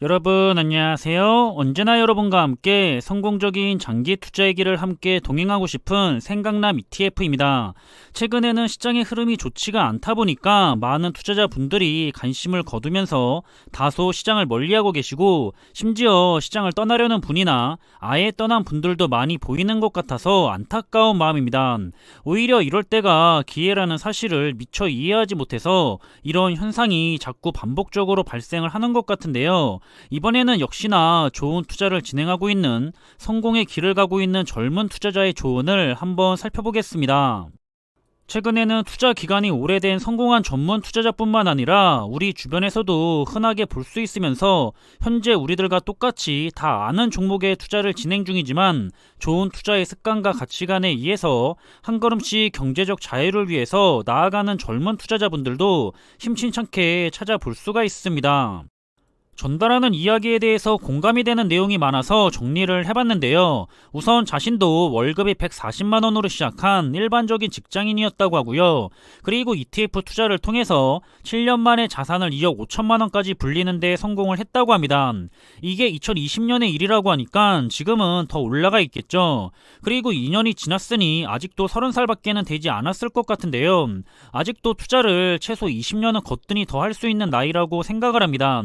여러분 안녕하세요. 언제나 여러분과 함께 성공적인 장기 투자의 길을 함께 동행하고 싶은 생각남 ETF입니다. 최근에는 시장의 흐름이 좋지가 않다 보니까 많은 투자자분들이 관심을 거두면서 다소 시장을 멀리하고 계시고 심지어 시장을 떠나려는 분이나 아예 떠난 분들도 많이 보이는 것 같아서 안타까운 마음입니다. 오히려 이럴 때가 기회라는 사실을 미처 이해하지 못해서 이런 현상이 자꾸 반복적으로 발생을 하는 것 같은데요. 이번에는 역시나 좋은 투자를 진행하고 있는 성공의 길을 가고 있는 젊은 투자자의 조언을 한번 살펴보겠습니다. 최근에는 투자 기간이 오래된 성공한 전문 투자자뿐만 아니라 우리 주변에서도 흔하게 볼 수 있으면서 현재 우리들과 똑같이 다 아는 종목에 투자를 진행 중이지만 좋은 투자의 습관과 가치관에 의해서 한 걸음씩 경제적 자유를 위해서 나아가는 젊은 투자자분들도 심심찮게 찾아볼 수가 있습니다. 전달하는 이야기에 대해서 공감이 되는 내용이 많아서 정리를 해봤는데요. 우선 자신도 월급이 140만 원으로 시작한 일반적인 직장인이었다고 하고요. 그리고 ETF 투자를 통해서 7년 만에 자산을 2억 5천만 원까지 불리는 데 성공을 했다고 합니다. 이게 2020년의 일이라고 하니까 지금은 더 올라가 있겠죠. 그리고 2년이 지났으니 아직도 30살밖에는 되지 않았을 것 같은데요. 아직도 투자를 최소 20년은 거뜬히 더 할 수 있는 나이라고 생각을 합니다.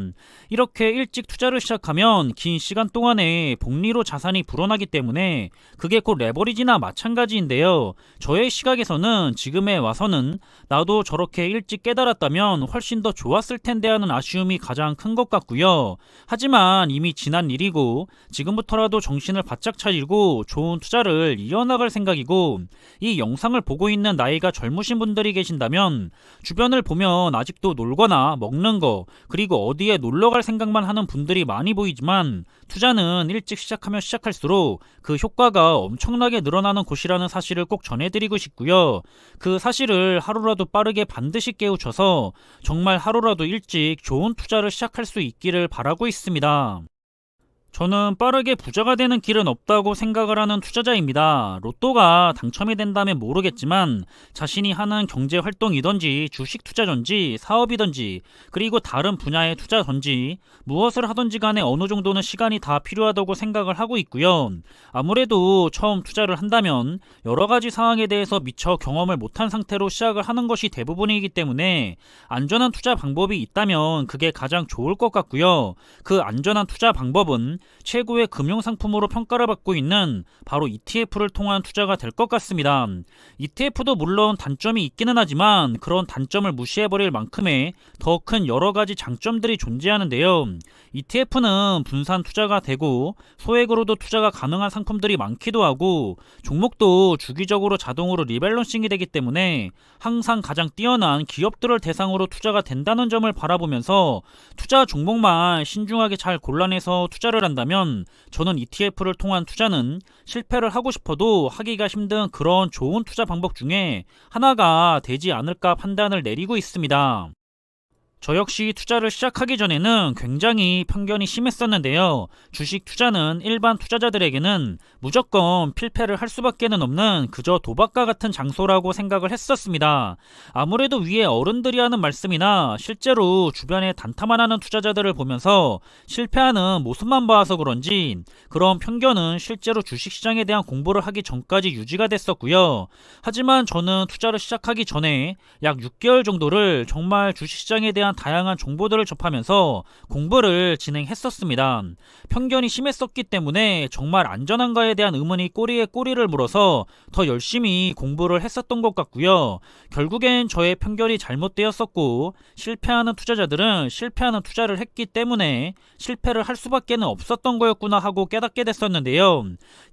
이렇 게 일찍 투자를 시작하면 긴 시간 동안에 복리로 자산이 불어나기 때문에 그게 곧 레버리지나 마찬가지인데요. 저의 시각에서는 지금에 와서는 나도 저렇게 일찍 깨달았다면 훨씬 더 좋았을 텐데 하는 아쉬움이 가장 큰 것 같고요. 하지만 이미 지난 일이고 지금부터라도 정신을 바짝 차리고 좋은 투자를 이어나갈 생각이고 이 영상을 보고 있는 나이가 젊으신 분들이 계신다면 주변을 보면 아직도 놀거나 먹는 거 그리고 어디에 놀러 갈 생각 만 하는 분들이 많이 보이지만 투자는 일찍 시작하면 시작할수록 그 효과가 엄청나게 늘어나는 곳이라는 사실을 꼭 전해드리고 싶고요. 그 사실을 하루라도 빠르게 반드시 깨우쳐서 정말 하루라도 일찍 좋은 투자를 시작할 수 있기를 바라고 있습니다. 저는 빠르게 부자가 되는 길은 없다고 생각을 하는 투자자입니다. 로또가 당첨이 된다면 모르겠지만 자신이 하는 경제 활동이든지 주식 투자든지 사업이든지 그리고 다른 분야의 투자든지 무엇을 하든지 간에 어느 정도는 시간이 다 필요하다고 생각을 하고 있고요. 아무래도 처음 투자를 한다면 여러 가지 상황에 대해서 미처 경험을 못한 상태로 시작을 하는 것이 대부분이기 때문에 안전한 투자 방법이 있다면 그게 가장 좋을 것 같고요. 그 안전한 투자 방법은 최고의 금융상품으로 평가를 받고 있는 바로 ETF를 통한 투자가 될 것 같습니다. ETF도 물론 단점이 있기는 하지만 그런 단점을 무시해버릴 만큼의 더 큰 여러 가지 장점들이 존재하는데요. ETF는 분산 투자가 되고 소액으로도 투자가 가능한 상품들이 많기도 하고 종목도 주기적으로 자동으로 리밸런싱이 되기 때문에 항상 가장 뛰어난 기업들을 대상으로 투자가 된다는 점을 바라보면서 투자 종목만 신중하게 잘 골라내서 투자를 한다면 저는 ETF를 통한 투자는 실패를 하고 싶어도 하기가 힘든 그런 좋은 투자 방법 중에 하나가 되지 않을까 판단을 내리고 있습니다. 저 역시 투자를 시작하기 전에는 굉장히 편견이 심했었는데요. 주식 투자는 일반 투자자들에게는 무조건 필패를 할 수밖에는 없는 그저 도박과 같은 장소라고 생각을 했었습니다. 아무래도 위에 어른들이 하는 말씀이나 실제로 주변에 단타만 하는 투자자들을 보면서 실패하는 모습만 봐서 그런지 그런 편견은 실제로 주식시장에 대한 공부를 하기 전까지 유지가 됐었고요. 하지만 저는 투자를 시작하기 전에 약 6개월 정도를 정말 주식시장에 대한 다양한 정보들을 접하면서 공부를 진행했었습니다. 편견이 심했었기 때문에 정말 안전한가에 대한 의문이 꼬리에 꼬리를 물어서 더 열심히 공부를 했었던 것 같고요. 결국엔 저의 편견이 잘못되었었고 실패하는 투자자들은 실패하는 투자를 했기 때문에 실패를 할 수밖에는 없었던 거였구나 하고 깨닫게 됐었는데요.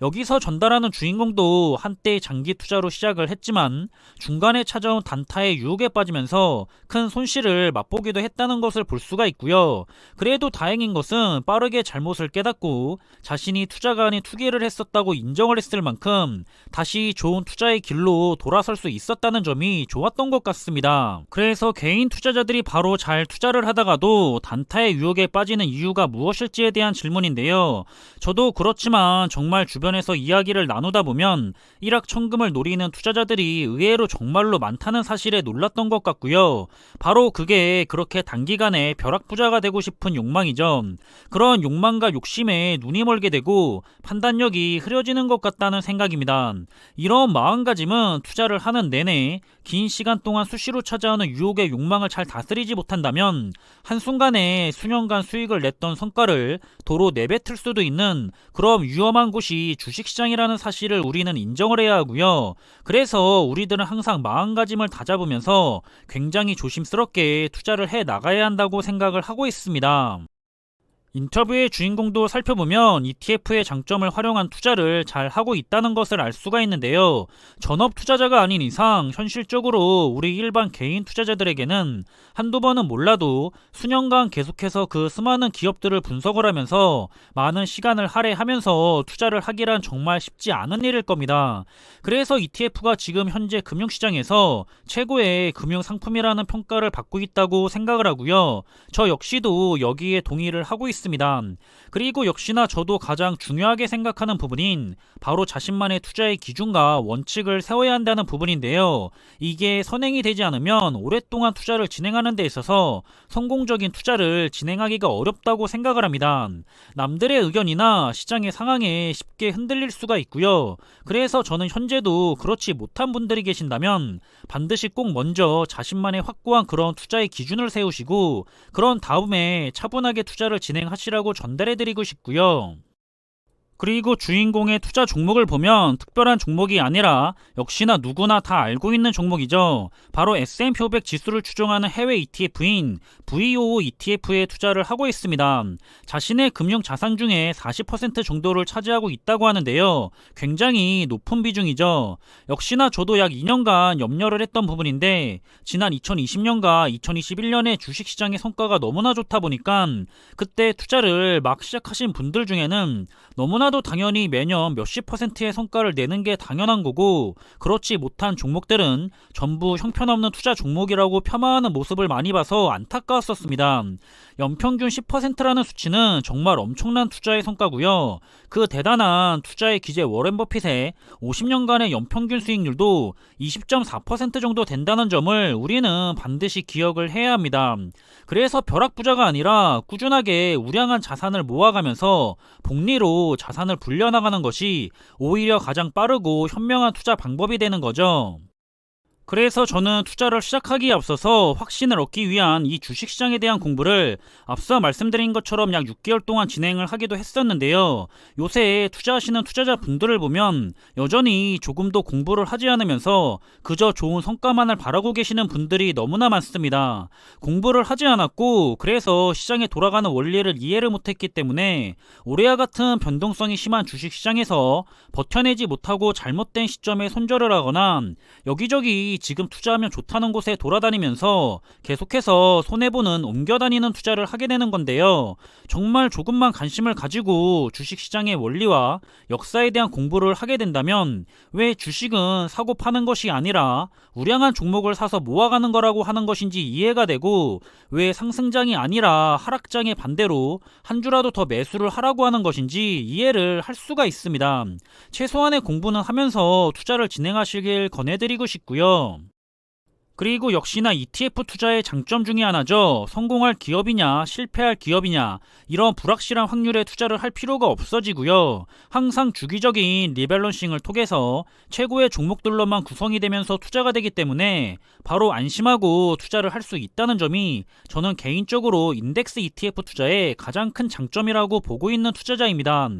여기서 전달하는 주인공도 한때 장기 투자로 시작을 했지만 중간에 찾아온 단타의 유혹에 빠지면서 큰 손실을 맛보 기도 했다는 것을 볼 수가 있고요. 그래도 다행인 것은 빠르게 잘못을 깨닫고 자신이 투자가 아닌 투기를 했었다고 인정을 했을 만큼 다시 좋은 투자의 길로 돌아설 수 있었다는 점이 좋았던 것 같습니다. 그래서 개인 투자자들이 바로 잘 투자를 하다가도 단타의 유혹에 빠지는 이유가 무엇일지에 대한 질문인데요. 저도 그렇지만 정말 주변에서 이야기를 나누다 보면 일확천금을 노리는 투자자들이 의외로 정말로 많다는 사실에 놀랐던 것 같고요. 바로 그게 그렇게 단기간에 벼락부자가 되고 싶은 욕망이죠. 그런 욕망과 욕심에 눈이 멀게 되고 판단력이 흐려지는 것 같다는 생각입니다. 이런 마음가짐은 투자를 하는 내내 긴 시간 동안 수시로 찾아오는 유혹의 욕망을 잘 다스리지 못한다면 한순간에 수년간 수익을 냈던 성과를 도로 내뱉을 수도 있는 그런 위험한 곳이 주식시장이라는 사실을 우리는 인정을 해야 하고요. 그래서 우리들은 항상 마음가짐을 다잡으면서 굉장히 조심스럽게 투자를 해 나가야 한다고 생각을 하고 있습니다. 인터뷰의 주인공도 살펴보면 ETF의 장점을 활용한 투자를 잘 하고 있다는 것을 알 수가 있는데요. 전업 투자자가 아닌 이상 현실적으로 우리 일반 개인 투자자들에게는 한두 번은 몰라도 수년간 계속해서 그 수많은 기업들을 분석을 하면서 많은 시간을 할애하면서 투자를 하기란 정말 쉽지 않은 일일 겁니다. 그래서 ETF가 지금 현재 금융시장에서 최고의 금융 상품이라는 평가를 받고 있다고 생각을 하고요. 저 역시도 여기에 동의를 하고 있습니다. 그리고 역시나 저도 가장 중요하게 생각하는 부분인 바로 자신만의 투자의 기준과 원칙을 세워야 한다는 부분인데요. 이게 선행이 되지 않으면 오랫동안 투자를 진행하는 데 있어서 성공적인 투자를 진행하기가 어렵다고 생각을 합니다. 남들의 의견이나 시장의 상황에 쉽게 흔들릴 수가 있고요. 그래서 저는 현재도 그렇지 못한 분들이 계신다면 반드시 꼭 먼저 자신만의 확고한 그런 투자의 기준을 세우시고 그런 다음에 차분하게 투자를 진행하 시라고 전달해드리고 싶고요. 그리고 주인공의 투자 종목을 보면 특별한 종목이 아니라 역시나 누구나 다 알고 있는 종목이죠. 바로 S&P 500 지수를 추종하는 해외 ETF인 VOO ETF에 투자를 하고 있습니다. 자신의 금융 자산 중에 40% 정도를 차지하고 있다고 하는데요. 굉장히 높은 비중이죠. 역시나 저도 약 2년간 염려를 했던 부분인데 지난 2020년과 2021년의 주식시장의 성과가 너무나 좋다 보니까 그때 투자를 막 시작하신 분들 중에는 너무나 도 당연히 매년 몇십 퍼센트의 성과를 내는 게 당연한 거고 그렇지 못한 종목들은 전부 형편없는 투자 종목이라고 폄하하는 모습을 많이 봐서 안타까웠었습니다. 연평균 10%라는 수치는 정말 엄청난 투자의 성과고요. 그 대단한 투자의 기재 워렌 버핏의 50년간의 연평균 수익률도 20.4% 정도 된다는 점을 우리는 반드시 기억을 해야 합니다. 그래서 벼락 부자가 아니라 꾸준하게 우량한 자산을 모아가면서 복리로 자산 을 불려나가는 것이 오히려 가장 빠르고 현명한 투자 방법이 되는 거죠. 그래서 저는 투자를 시작하기에 앞서서 확신을 얻기 위한 이 주식시장에 대한 공부를 앞서 말씀드린 것처럼 약 6개월 동안 진행을 하기도 했었는데요. 요새 투자하시는 투자자 분들을 보면 여전히 조금도 공부를 하지 않으면서 그저 좋은 성과만을 바라고 계시는 분들이 너무나 많습니다. 공부를 하지 않았고 그래서 시장에 돌아가는 원리를 이해를 못했기 때문에 올해와 같은 변동성이 심한 주식시장에서 버텨내지 못하고 잘못된 시점에 손절을 하거나 여기저기 지금 투자하면 좋다는 곳에 돌아다니면서 계속해서 손해보는 옮겨다니는 투자를 하게 되는 건데요. 정말 조금만 관심을 가지고 주식시장의 원리와 역사에 대한 공부를 하게 된다면 왜 주식은 사고 파는 것이 아니라 우량한 종목을 사서 모아가는 거라고 하는 것인지 이해가 되고 왜 상승장이 아니라 하락장의 반대로 한 주라도 더 매수를 하라고 하는 것인지 이해를 할 수가 있습니다. 최소한의 공부는 하면서 투자를 진행하시길 권해드리고 싶고요. Rome. 그리고 역시나 ETF 투자의 장점 중에 하나죠. 성공할 기업이냐, 실패할 기업이냐, 이런 불확실한 확률에 투자를 할 필요가 없어지고요. 항상 주기적인 리밸런싱을 통해서 최고의 종목들로만 구성이 되면서 투자가 되기 때문에 바로 안심하고 투자를 할 수 있다는 점이 저는 개인적으로 인덱스 ETF 투자의 가장 큰 장점이라고 보고 있는 투자자입니다.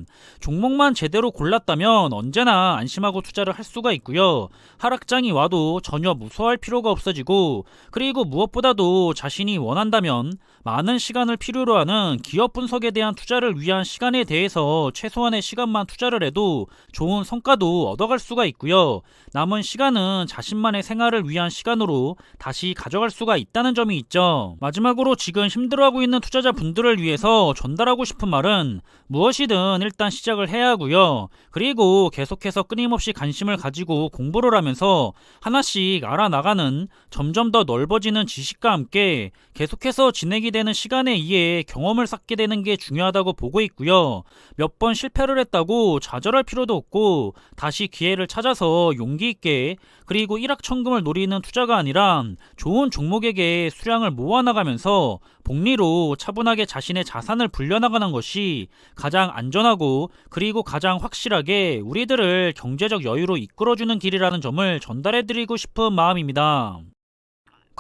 종목만 제대로 골랐다면 언제나 안심하고 투자를 할 수가 있고요. 하락장이 와도 전혀 무서워할 필요가 없어 없어지고 그리고 무엇보다도 자신이 원한다면 많은 시간을 필요로 하는 기업 분석에 대한 투자를 위한 시간에 대해서 최소한의 시간만 투자를 해도 좋은 성과도 얻어갈 수가 있고요. 남은 시간은 자신만의 생활을 위한 시간으로 다시 가져갈 수가 있다는 점이 있죠. 마지막으로 지금 힘들어하고 있는 투자자 분들을 위해서 전달하고 싶은 말은 무엇이든 일단 시작을 해야 하고요. 그리고 계속해서 끊임없이 관심을 가지고 공부를 하면서 하나씩 알아나가는 점점 더 넓어지는 지식과 함께 계속해서 진행이 되는 시간에 의해 경험을 쌓게 되는 게 중요하다고 보고 있고요. 몇 번 실패를 했다고 좌절할 필요도 없고 다시 기회를 찾아서 용기 있게 그리고 일확천금을 노리는 투자가 아니라 좋은 종목에게 수량을 모아나가면서 복리로 차분하게 자신의 자산을 불려나가는 것이 가장 안전하고 그리고 가장 확실하게 우리들을 경제적 여유로 이끌어주는 길이라는 점을 전달해드리고 싶은 마음입니다.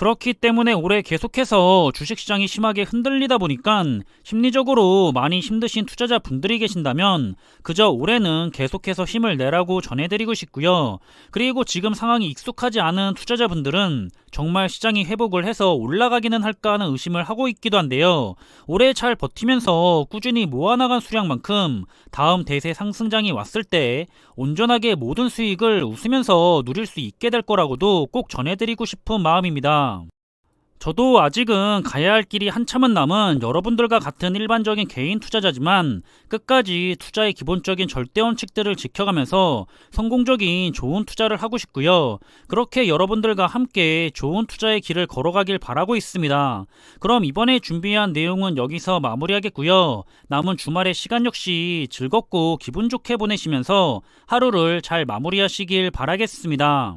그렇기 때문에 올해 계속해서 주식시장이 심하게 흔들리다 보니까 심리적으로 많이 힘드신 투자자 분들이 계신다면 그저 올해는 계속해서 힘을 내라고 전해드리고 싶고요. 그리고 지금 상황이 익숙하지 않은 투자자분들은 정말 시장이 회복을 해서 올라가기는 할까 하는 의심을 하고 있기도 한데요. 올해 잘 버티면서 꾸준히 모아나간 수량만큼 다음 대세 상승장이 왔을 때 온전하게 모든 수익을 웃으면서 누릴 수 있게 될 거라고도 꼭 전해드리고 싶은 마음입 저도 아직은 가야 할 길이 한참은 남은 여러분들과 같은 일반적인 개인 투자자지만 끝까지 투자의 기본적인 절대 원칙들을 지켜가면서 성공적인 좋은 투자를 하고 싶고요. 그렇게 여러분들과 함께 좋은 투자의 길을 걸어가길 바라고 있습니다. 그럼 이번에 준비한 내용은 여기서 마무리하겠고요. 남은 주말의 시간 역시 즐겁고 기분 좋게 보내시면서 하루를 잘 마무리하시길 바라겠습니다.